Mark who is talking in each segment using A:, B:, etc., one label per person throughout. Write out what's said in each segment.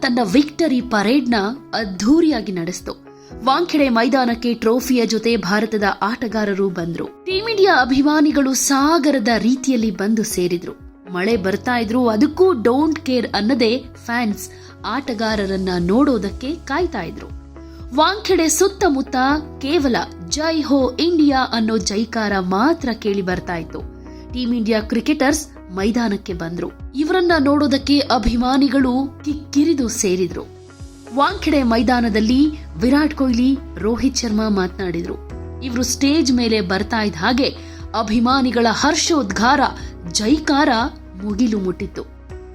A: ತನ್ನ ವಿಕ್ಟರಿ ಪರೇಡ್ನ ಅದ್ಧೂರಿಯಾಗಿ ನಡೆಸಿತು. ವಾಂಖೆಡೆ ಮೈದಾನಕ್ಕೆ ಟ್ರೋಫಿಯ ಜೊತೆ ಭಾರತದ ಆಟಗಾರರು ಬಂದ್ರು. ಟೀಂ ಇಂಡಿಯಾ ಅಭಿಮಾನಿಗಳು ಸಾಗರದ ರೀತಿಯಲ್ಲಿ ಬಂದು ಸೇರಿದ್ರು. ಮಳೆ ಬರ್ತಾ ಇದ್ರು ಅದಕ್ಕೂ ಡೋಂಟ್ ಕೇರ್ ಅನ್ನದೇ ಫ್ಯಾನ್ಸ್ ಆಟಗಾರರನ್ನ ನೋಡೋದಕ್ಕೆ ಕಾಯ್ತಾ ಇದ್ರು. ವಾಂಖೆಡೆ ಸುತ್ತಮುತ್ತ ಕೇವಲ ಜೈ ಹೋ ಇಂಡಿಯಾ ಅನ್ನೋ ಜೈಕಾರ ಮಾತ್ರ ಕೇಳಿ ಬರ್ತಾ ಇತ್ತು. ಟೀಂ ಇಂಡಿಯಾ ಕ್ರಿಕೆಟರ್ಸ್ ಮೈದಾನಕ್ಕೆ ಬಂದ್ರು. ಇವರನ್ನ ನೋಡೋದಕ್ಕೆ ಅಭಿಮಾನಿಗಳು ಕಿಕ್ಕಿರಿದು ಸೇರಿದ್ರು. ವಾಂಖೆಡೆ ಮೈದಾನದಲ್ಲಿ ವಿರಾಟ್ ಕೊಹ್ಲಿ, ರೋಹಿತ್ ಶರ್ಮಾ ಮಾತನಾಡಿದ್ರು. ಇವರು ಸ್ಟೇಜ್ ಮೇಲೆ ಬರ್ತಾ ಇದ್ದ ಹಾಗೆ ಅಭಿಮಾನಿಗಳ ಹರ್ಷೋದ್ಗಾರ, ಜೈಕಾರ ಮುಗಿಲು ಮುಟ್ಟಿತ್ತು.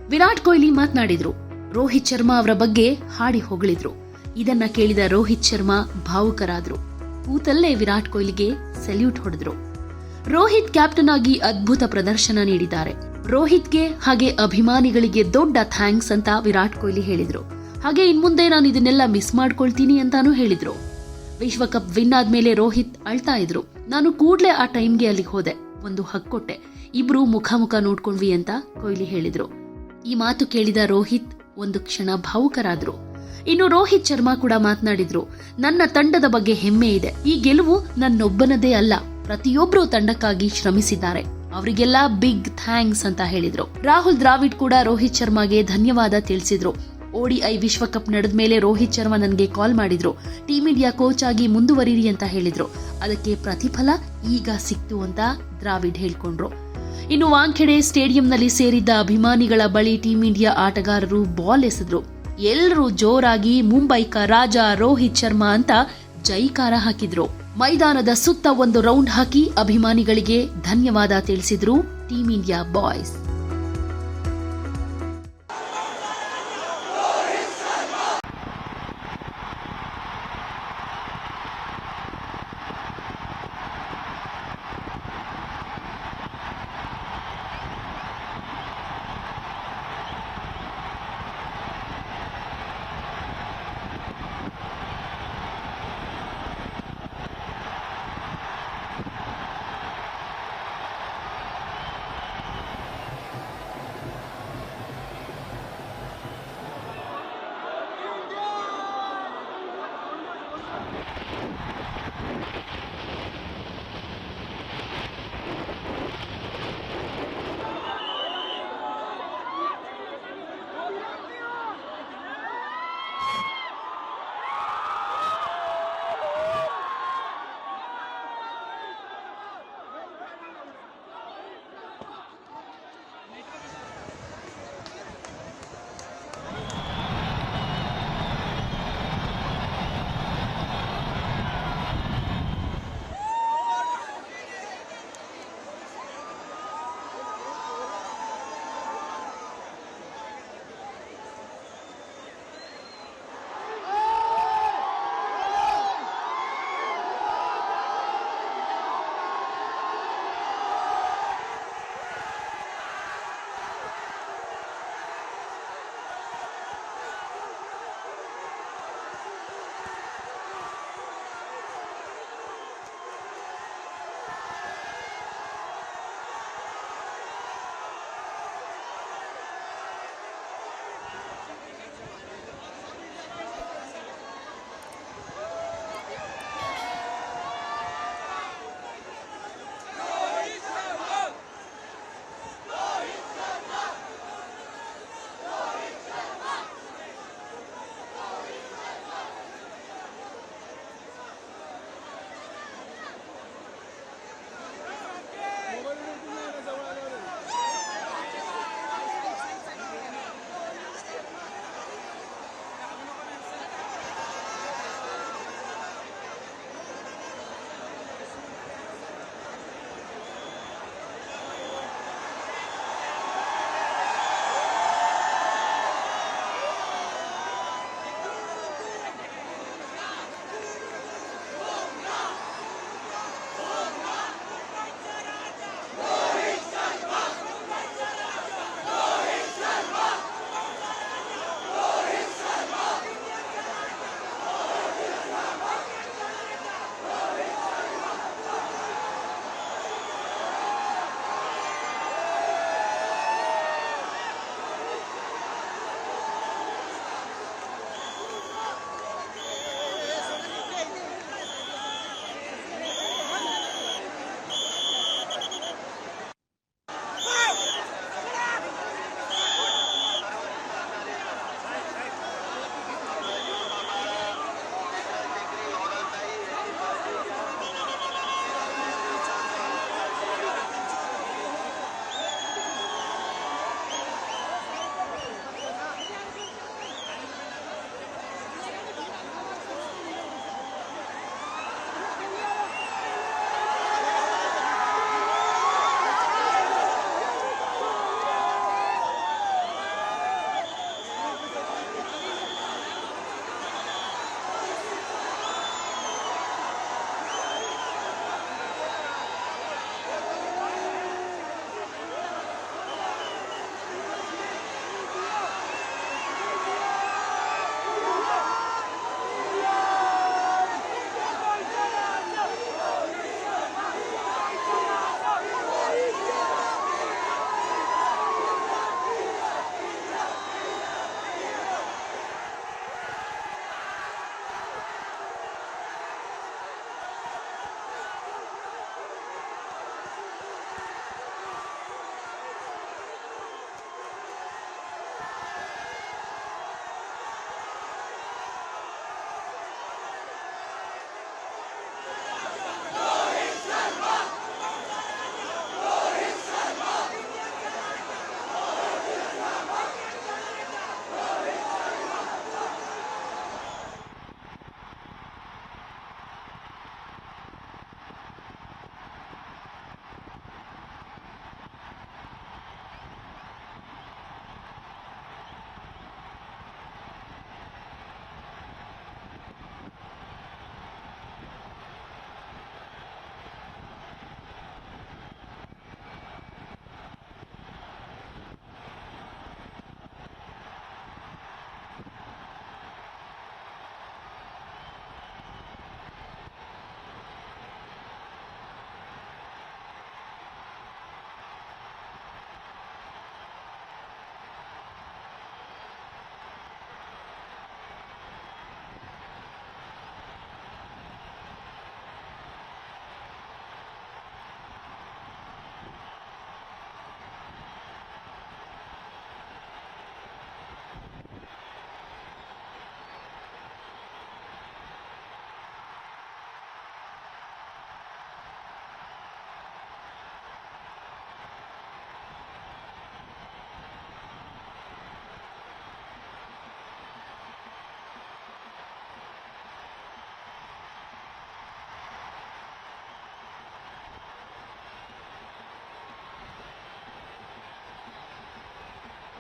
A: ವಿರಾಟ್ ಕೊಹ್ಲಿ ಮಾತನಾಡಿದ್ರು. ರೋಹಿತ್ ಶರ್ಮಾ ಅವರ ಬಗ್ಗೆ ಹಾಡಿ ಹೊಗಳಿದ್ರು. ಇದನ್ನ ಕೇಳಿದ ರೋಹಿತ್ ಶರ್ಮಾ ಭಾವುಕರಾದ್ರು. ಕೂತಲ್ಲೇ ವಿರಾಟ್ ಕೊಹ್ಲಿಗೆ ಸೆಲ್ಯೂಟ್ ಹೊಡೆದ್ರು. ರೋಹಿತ್ ಕ್ಯಾಪ್ಟನ್ ಆಗಿ ಅದ್ಭುತ ಪ್ರದರ್ಶನ ನೀಡಿದ್ದಾರೆ. ರೋಹಿತ್ಗೆ ಹಾಗೆ ಅಭಿಮಾನಿಗಳಿಗೆ ದೊಡ್ಡ ಥ್ಯಾಂಕ್ಸ್ ಅಂತ ವಿರಾಟ್ ಕೊಹ್ಲಿ ಹೇಳಿದ್ರು. ಹಾಗೆ ಇನ್ಮುಂದೆ ನಾನು ಇದನ್ನೆಲ್ಲ ಮಿಸ್ ಮಾಡ್ಕೊಳ್ತೀನಿ ಅಂತಾನೂ ಹೇಳಿದ್ರು. ವಿಶ್ವಕಪ್ ವಿನ್ ಆದ್ಮೇಲೆ ರೋಹಿತ್ ಅಳ್ತಾ ಇದ್ರು. ನಾನು ಕೂಡ್ಲೆ ಆ ಟೈಮ್ಗೆ ಅಲ್ಲಿಗೆ ಹೋದೆ. ಒಂದು ಹಕ್ಕೊಟ್ಟೆ ಇಬ್ರು ಮುಖ ಮುಖ ನೋಡ್ಕೊಂಡ್ವಿ ಅಂತ ಕೊಹ್ಲಿ ಹೇಳಿದ್ರು. ಈ ಮಾತು ಕೇಳಿದ ರೋಹಿತ್ ಒಂದು ಕ್ಷಣ ಭಾವುಕರಾದ್ರು. ಇನ್ನು ರೋಹಿತ್ ಶರ್ಮಾ ಕೂಡ ಮಾತನಾಡಿದ್ರು, ನನ್ನ ತಂಡದ ಬಗ್ಗೆ ಹೆಮ್ಮೆ ಇದೆ. ಈ ಗೆಲುವು ನನ್ನೊಬ್ಬನದೇ ಅಲ್ಲ. ಪ್ರತಿಯೊಬ್ರು ತಂಡಕ್ಕಾಗಿ ಶ್ರಮಿಸಿದ್ದಾರೆ. ಅವರಿಗೆಲ್ಲ ಬಿಗ್ ಥ್ಯಾಂಕ್ಸ್ ಅಂತ ಹೇಳಿದ್ರು. ರಾಹುಲ್ ದ್ರಾವಿಡ್ ಕೂಡ ರೋಹಿತ್ ಶರ್ಮಾಗೆ ಧನ್ಯವಾದ ತಿಳಿಸಿದ್ರು. ಓಡಿಐ ವಿಶ್ವಕಪ್ ನಡೆದ ಮೇಲೆ ರೋಹಿತ್ ಶರ್ಮಾ ನನಗೆ ಕಾಲ್ ಮಾಡಿದ್ರು. ಟೀಂ ಇಂಡಿಯಾ ಕೋಚ್ ಆಗಿ ಮುಂದುವರಿರಿ ಅಂತ ಹೇಳಿದ್ರು. ಅದಕ್ಕೆ ಪ್ರತಿಫಲ ಈಗ ಸಿಕ್ತು ಅಂತ ದ್ರಾವಿಡ್ ಹೇಳ್ಕೊಂಡ್ರು. ಇನ್ನು ವಾಂಖೆಡೆ ಸ್ಟೇಡಿಯಂನಲ್ಲಿ ಸೇರಿದ್ದ ಅಭಿಮಾನಿಗಳ ಬಳಿ ಟೀಂ ಇಂಡಿಯಾ ಆಟಗಾರರು ಬಾಲ್ ಎಸೆದ್ರು. ಎಲ್ಲರೂ ಜೋರಾಗಿ ಮುಂಬೈಕ ರಾಜ ರೋಹಿತ್ ಶರ್ಮಾ ಅಂತ ಜೈಕಾರ ಹಾಕಿದ್ರು. ಮೈದಾನದ ಸುತ್ತ ಒಂದು ರೌಂಡ್ ಹಾಕಿ ಅಭಿಮಾನಿಗಳಿಗೆ ಧನ್ಯವಾದ ತಿಳಿಸಿದ್ರು ಟೀಂ ಇಂಡಿಯಾ ಬಾಯ್ಸ್. フフフ。